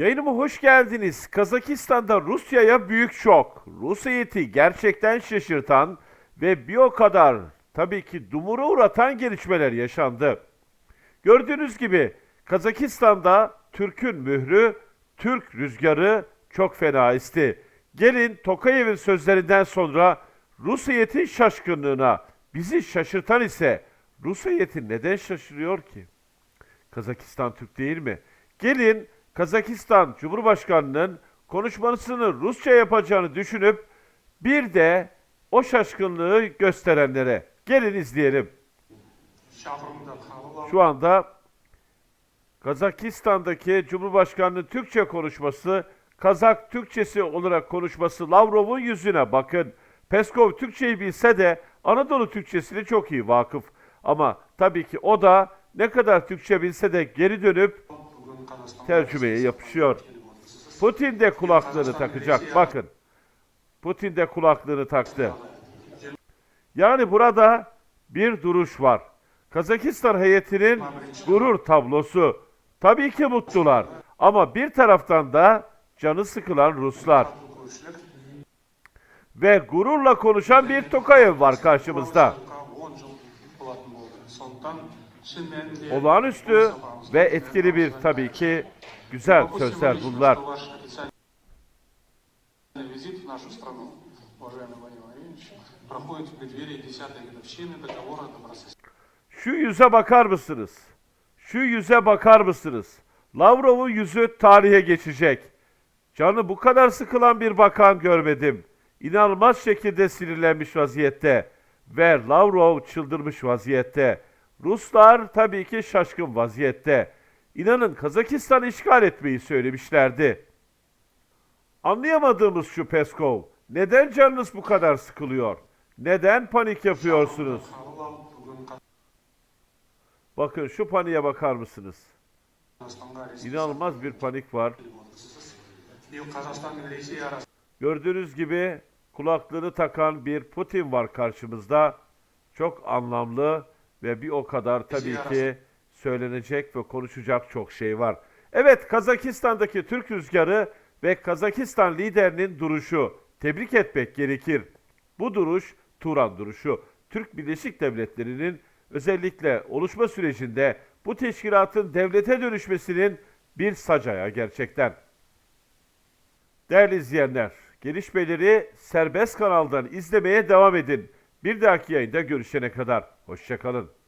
Yayınıma hoş geldiniz. Kazakistan'da Rusya'ya büyük şok. Rus heyeti gerçekten şaşırtan ve bir o kadar tabii ki dumura uğratan gelişmeler yaşandı. Gördüğünüz gibi Kazakistan'da Türk'ün mührü, Türk rüzgarı çok fena esti. Gelin Tokayev'in sözlerinden sonra Rus heyetin şaşkınlığına bizi şaşırtan ise Rus heyeti neden şaşırıyor ki? Kazakistan Türk değil mi? Gelin Kazakistan Cumhurbaşkanı'nın konuşmasını Rusça yapacağını düşünüp bir de o şaşkınlığı gösterenlere gelin izleyelim. Şu anda Kazakistan'daki Cumhurbaşkanı'nın Türkçe konuşması, Kazak Türkçesi olarak konuşması Lavrov'un yüzüne bakın. Peskov Türkçeyi bilse de Anadolu Türkçesini çok iyi vakıf. Ama tabii ki o da ne kadar Türkçe bilse de geri dönüp tercümeye yapışıyor. Putin de kulaklığını takacak. Bakın. Putin de kulaklığını taktı. Yani burada bir duruş var. Kazakistan heyetinin gurur tablosu. Tabii ki mutlular. Ama bir taraftan da canı sıkılan Ruslar. Ve gururla konuşan bir Tokayev var karşımızda. Olağanüstü ve etkili bir tabii ki güzel sözler bunlar. Şu yüze bakar mısınız? Şu yüze bakar mısınız? Lavrov'un yüzü tarihe geçecek. Canı bu kadar sıkılan bir bakan görmedim. İnanılmaz şekilde sinirlenmiş vaziyette ve Lavrov çıldırmış vaziyette. Ruslar tabii ki şaşkın vaziyette. İnanın Kazakistan işgal etmeyi söylemişlerdi. Anlayamadığımız şu Peskov, neden canınız bu kadar sıkılıyor? Neden panik yapıyorsunuz? Bakın şu paniğe bakar mısınız? İnanılmaz bir panik var. Gördüğünüz gibi kulaklığını takan bir Putin var karşımızda. Çok anlamlı ve bir o kadar tabii ki söylenecek ve konuşacak çok şey var. Evet Kazakistan'daki Türk rüzgarı ve Kazakistan liderinin duruşu tebrik etmek gerekir. Bu duruş Turan duruşu. Türk Birleşik Devletleri'nin özellikle oluşma sürecinde bu teşkilatın devlete dönüşmesinin bir sacaya gerçekten. Değerli izleyenler, gelişmeleri serbest kanaldan izlemeye devam edin. Bir dahaki yayında görüşene kadar. Hoşçakalın.